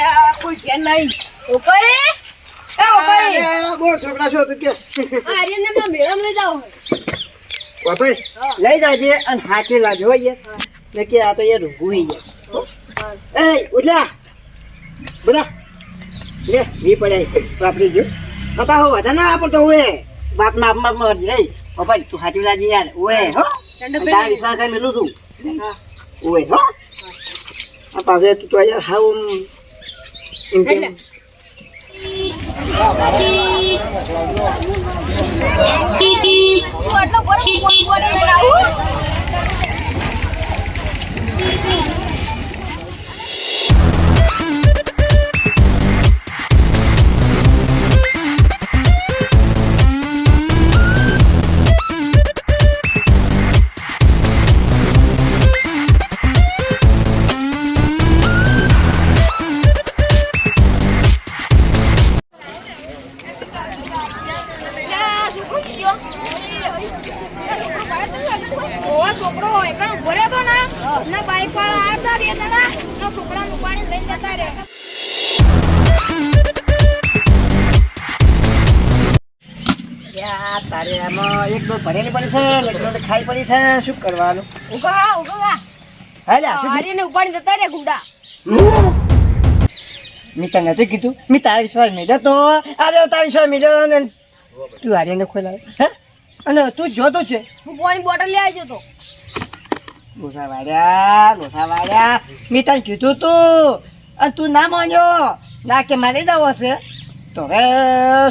અલ્યા કોઈ કે નહીં. ઓકઈ એ ઓકઈ બોલ છોકરા શું હતું કે? આર્યન ને માં મેળામાં લઈ જાઓ. બાપા લઈ જાજે અને હાથે લાજો હો યાર ને કે આ તો યાર ઊંઘું યાર એ ઉઠલા. બધા. લે વી પડ્યા વાપરી જો. બાપા હો વધારે ના વાપરતો હોય બાપ ના બાપમાં રે બાપા તું હાથી લાજી યાર. ઓએ હો. તારા વિશ્વાસ કઈ મેલું તું ઓએ હો આ પાસે તું તો યાર હાવ હેલે. તું આટલો બોલ બોલ બોલ લઈને એકણ ઊભો રહ્યો ને બાઈક વાળા આયા બે જણા ના છોકરાનું પાણી લઈને જતા રહ્યા. તારે આમાં એક ડોલ ભરેલી પડી છે એક ડોલ ખાઈ પડી છે. શું કરવાનું? ઉગા ઉગા હાલે આ શું આર્યન ને ઉપાડી જતા રે ગુંડા. મેં તને નથી કીધું મેં તારા વિશ્વાસ મેળ્યો તો. અરે તારા વિશ્વાસ મેળ્યો ને તું હારીને ખોલાવે હે? અને તું જોતો છે. હું પાણી બોટલ લઈ આવજો તો લોસા વાળ્યા લોસા વાળ્યા. મેં તને કીધું તું, અને તું ના માન્યો. ના કે મારી દઉં હશે. તો હવે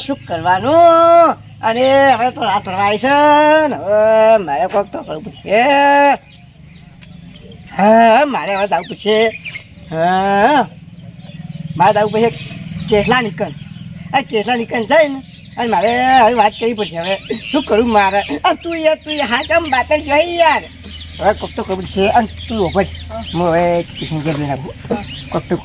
શું કરવાનું? અને હવે તો રાત ભરવાય છે ને. હવે મારે કોઈક તો કરવું છે હા, મારે હવે દાવું પડશે. હા, મારે દાવું પડશે કેસલા નીકળ. આ કેસલા નીકળ જાય ને અને મારે હવે વાત કરવી પડશે હવે. શું કરું મારે? તું યાર, તું હા કેમ બાટલ જોઈ યાર. હવે કોક તો કરવું છે અને તું ઓપર હું હવે કિશન કે લઈને આવું કોક તો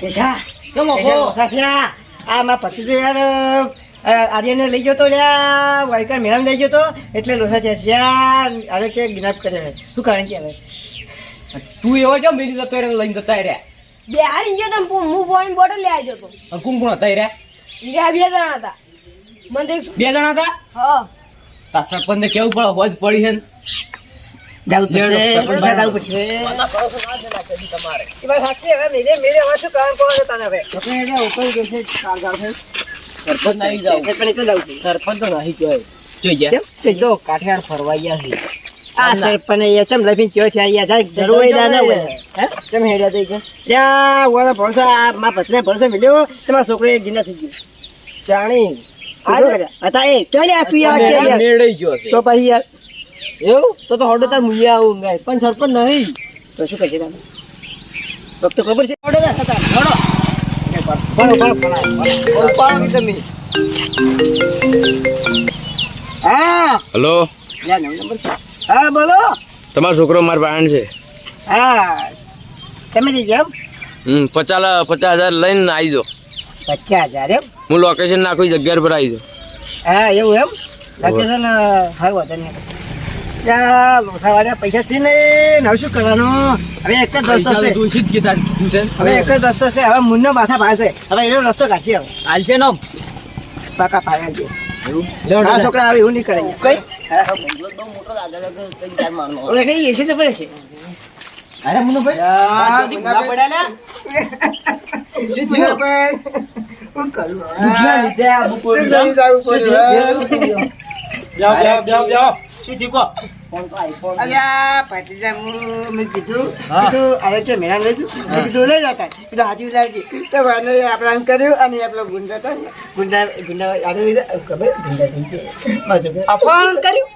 કેસા? ચમો થયા? આ મારા પતિ યાર આર્યને લઈ ગયો તો લ્યા વાયકર મેળામાં લઈ ગયો તો એટલે લોસા થયા છે. યાર કે ગિનાપ કરે શું કારણ કે હવે? તું એવો છો મેરી જતો રે લઈને જતા રે બે હારી ગયો તો હું બોટલ લઈ આવ્યો તો. કોણ કોણ હતા રે ઈરા બે જણા હતા. મને બે જણા હતા? હા. તા સરપંચ ને કેવું પડે? હોજ પડી છે ને. જવું પડશે. પૈસા જવું પડશે. એ વાત સાચી હવે મેરે મેરે હવે શું કારણ કોણ તને હવે? સરપંચ ના આવી જાવ છે. સરપંચ તો નહીં કહેવાય જોઈ જો ફરવા ગયા છે. આ સરપંચ અહીંયા ચમ લઈને કયો છે? અહીંયા જાય જરૂર હોય ત્યાં ના હોય. હે? કેમ હેડ્યા થઈ ગયા? ત્યાં ઓલા ભરોસા મારા પત્ની ભરોસો મળ્યો તમારા છોકરો એક જીના થઈ ગયો. જાણી. હતા એ ક્યાં લે તું યાર કે યાર ગયો છે. તો પછી યાર. એવું? તો તો હોડો તાર મુયા આવું ગાય પણ સરપંચ નહીં. તો શું કહેશે તમે તો ખબર છે. હતા હોડો. હા. હલો. હા બોલો. તમારો છોકરો મારા પાસે છે. હા. તમે જઈ ગયા હમ પચાસ પચાસ હજાર લઈને આવી જાઓ. પચાસ હજાર એમ? હું લોકેશન નાખું જગ્યા પર આવી જાઉં. હા એવું એમ? લોકેશન હારું વાંધો નહીં ત્યાં લોસાવાળા પૈસા છે ને? ને હવે શું કરવાનું? હવે એક જ રસ્તો છે. હવે એક જ રસ્તો છે. હવે મુન્નો માથા પાસે. હવે એનો રસ્તો કાઢશે હવે. હાલ છે નમ પાકા પાયા છે. છોકરા આવે એવું નહીં કરે. કઈ. હવે કઈ એસી તો પડે છે. અરે મુનો ભાઈ? પડ્યા શું થયું ભાઈ? શું કરું હવે? દુખના લીધે આ બપોર જઈ જવું પડ્યું. જાઓ જાઓ જાઓ જાઓ. શું ઠીકો અલ્યા પાટીદાર હું મેં કીધું કીધું હવે કે મેળા લઈ જઉં મેં કીધું લઈ જતા. કીધું હાજી લાવજી તો મને આપણે આમ કર્યું અને આપણો ગુંડા હતા ગુંડા ગુંડા આને લીધે ખબર? ગુંડા થઈ ગયા અપહરણ કર્યું?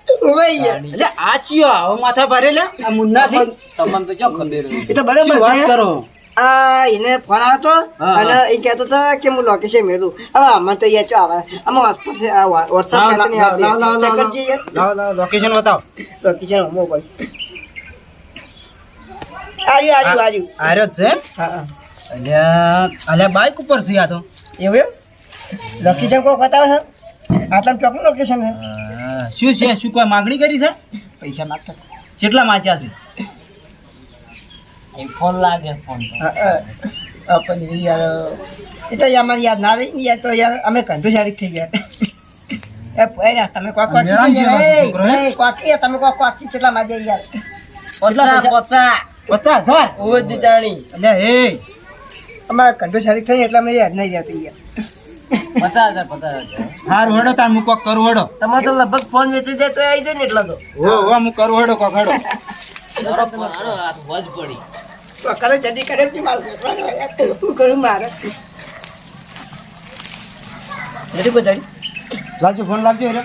યાર એટલે આ ચિયો આવો માથા ભરેલા આ મુન્નાથી તમને તો જો ખબર એ તો બરાબર કરો? આ એને ફોન આવતો હા, અને એ કહેતો હતો કે હું લોકેશન મેળવું હવે આમાં તો યાચો આવે. છે વોટ્સઅપ લોકેશન બતાવો. Location mobile. આર્યું આર્યું આર્યું. આર્યો છે? અલ્યા બાઈક ઉપર છે આ તો. એવું એમ? લોકેશન કોઈ બતાવે છે? આટલા ચોકનું લોકેશન છે? શું છે? શું કોઈ માંગણી કરી છે? પૈસા માગતા કેટલા માચ્યા છે? ફોન લાગે ફોન પણ યાર એ તો યાર યાદ ના રહી યાર તો યાર અમે કંધુ સારી થઈ ગયા એ ભાઈ તમે કોક કોક? એ, તમે કોક કોક કેટલા માજે યાર પચાસ પચાસ પચાસ હજાર ઓવે દીટાણી એટલે હે અમારે કંધુ સારી થઈ એટલે અમે યાદ નહીં રહેતી યાર પચાસ હજાર પચાસ હજાર હારું હેડો તાર હું કોક કરું હેડો તમારે તો લગભગ ફોન વેચી જાય તો આવી જાય ને એટલા તો હો હો હું કરું હેડો કોક હેડો તો કરે જલ્દી કરે તું મારું કરું મારે. જલ્દી બધા લાવજો ફોન લાવજો હેડો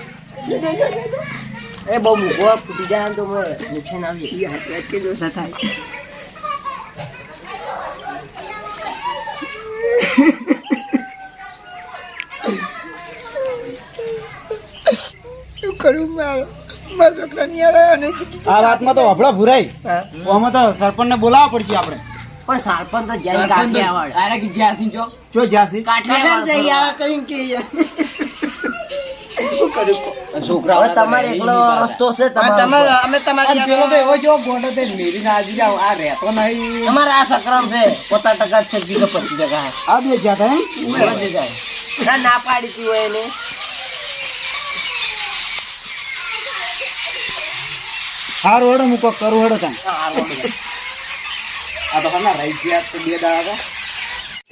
એ બહુ મૂકો ફૂટી જાય તો મને નુકસાન આવી કે દોષા થાય. શું કરું મારે. મારા છોકરાની યાર આ વાતમાં તો વફડા ભુરાઈ. આમાં તો સરપંચ ને બોલાવવા પડશે આપણે. પણ સરપંચ તો જય કાઠિયાવાડ અરે કે જ્યાસી જો. જ્યાંસી કસર જઈ યાર કઈ કે યાર. શું કરું કહો? હવે તમારે એકલો રસ્તો છે તમારે અમે તમારી યાર- તમારે આ સક્રમ છે. પોતા ટકા છે બીજો પચીસ ટકા. આ બે જ્યાં હતા ના ના પાડી હોય એને. હારું હેડો હું કોક કરું હેડો તાન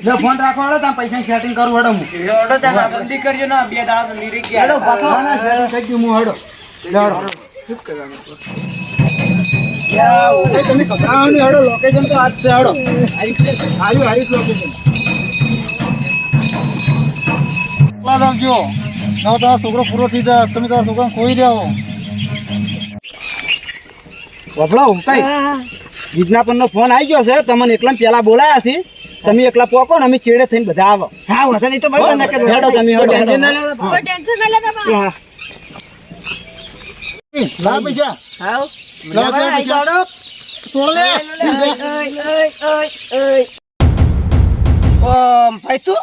જો ફોન રાખો હેડો તાન પૈસા સેટિંગ કરું હેડો હું. જલ્દી કરજો ને બે દાડા તો નીરી હેડો પાછો. ના ના થઈ ગયું હું હેડો. હેડો. યાર, તમે કઢાવવાનું હેડો લોકેશન તો આજ છે હેડો. આવ્યું આવ્યું લોકેશન રાખજો તો તમારો છોકરો પૂરો થઈ જાય. તમે તમારા છોકરાને ખોઈ રહ્યો વફડા ઉમતાઈ વિજ્ઞાપનનો ફોન આવી ગયો છે તમને એકલા પેલા બોલાયા છે. તમે એકલા પોકો ને અમે ચેડે થઈને બધા આવો. હા વાંધો નહીં તો બરાબર ના કરો. હેડો તમે હેડો. કોઈ ટેન્શન ના લેતા હા. લાવ પૈસા. હાઉ. લાવ પૈસા. જાઓ. તોડે ઓય, ઓય, ઓય, ઓય, ઓય. ઓમ, ભાઈ તું?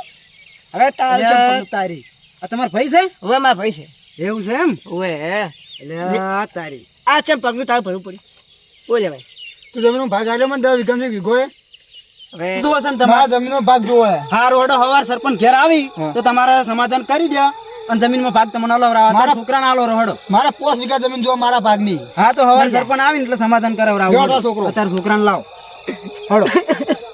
હવે તારું તારી. આ તમારા ભાઈ છે? હવે મારા ભાઈ છે. એવું છે એમ? એટલે તારી. આ ચમ પગલું તારું ભરવું પડ્યું? બોલે ભાઈ. તું જમીનો ભાગ આલ્યો મને દસ વીઘા વીઘો હવે તું હશે ને તમારા. જમીનો ભાગ જોવે હા હડો હવાર સરપંચ ઘેર આવી તો તમારે સમાધાન કરી દે અને જમીનમાં ભાગ તમને અલવરાવા મારા છોકરાને આલો રહો હડો. મારા પોસ વીઘા જમીન જો મારા ભાગની. હા તો હવાર સરપંચ આવીને એટલે સમાધાન કરાવરાવો તારા છોકરો. તારા છોકરાને લાવ. હડો.